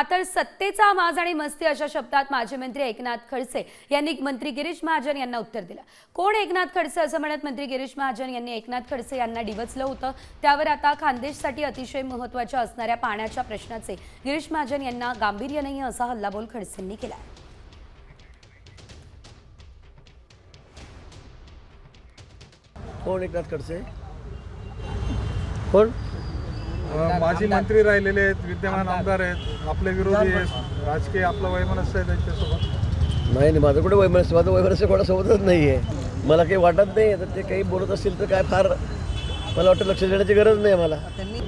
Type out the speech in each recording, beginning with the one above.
मात्र सत्तेचा माज आणि मस्ती अशा शब्दात माजी मंत्री एकनाथ खडसे यांनी मंत्री गिरीश महाजन यांना उत्तर दिलं. कोण एकनाथ खडसे असं म्हणत? मंत्री गिरीश महाजन यांनी एकनाथ खडसे यांना डिवचलं होतं. त्यावर आता खानदेशसाठी अतिशय महत्त्वाच्या असणाऱ्या पाण्याच्या प्रश्नाचे गिरीश महाजन यांना गांभीर्य नाही असा हल्लाबोल खडसेंनी केला. कोण एकनाथ खडसे? कोण? माजी मंत्री राहिलेले आहेत विद्यमान आमदार. आहेत आपले विरोधी आहेत. राजकीय आपलं वैमनस्य आहे त्यांच्यासोबत. नाही नाही माझं कुठे वैमनस्य? माझं वैमनस्य कोणासोबतच नाही आहे मला काही वाटत नाही तर ते काही बोलत असतील तर काय फार मला वाटतं लक्ष देण्याची गरज नाही मला.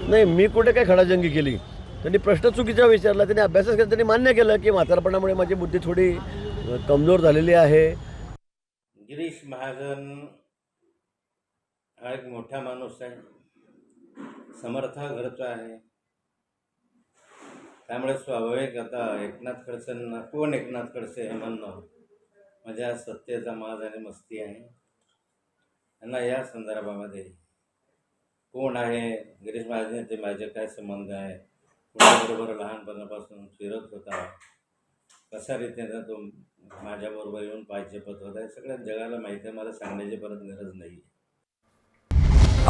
नाही मी कुठे काय खडाजंगी केली? त्यांनी प्रश्न चुकीचा विचारला त्यांनी अभ्यासच केला त्यांनी मान्य केलं की म्हातारपणामुळे माझी बुद्धी थोडी कमजोर झालेली आहे. गिरीश महाजन हा एक मोठा माणूस आहे. समर्था घरचा आहे. त्यामुळे स्वाभाविक आता एकनाथ खडसेंना कोण एकनाथ खडसे हे म्हणणं माझ्या सत्तेचा माज आणि मस्ती आहे. त्यांना या संदर्भामध्ये कोण आहे? गिरीश महाजनचे माझे काय संबंध आहे? कोणाबरोबर लहानपणापासून फिरत होता? कशा रीतीनं तो माझ्याबरोबर येऊन पाहिजे पत होता? हे सगळ्या जगाला माहिती आहे. मला सांगण्याची परत गरज नाही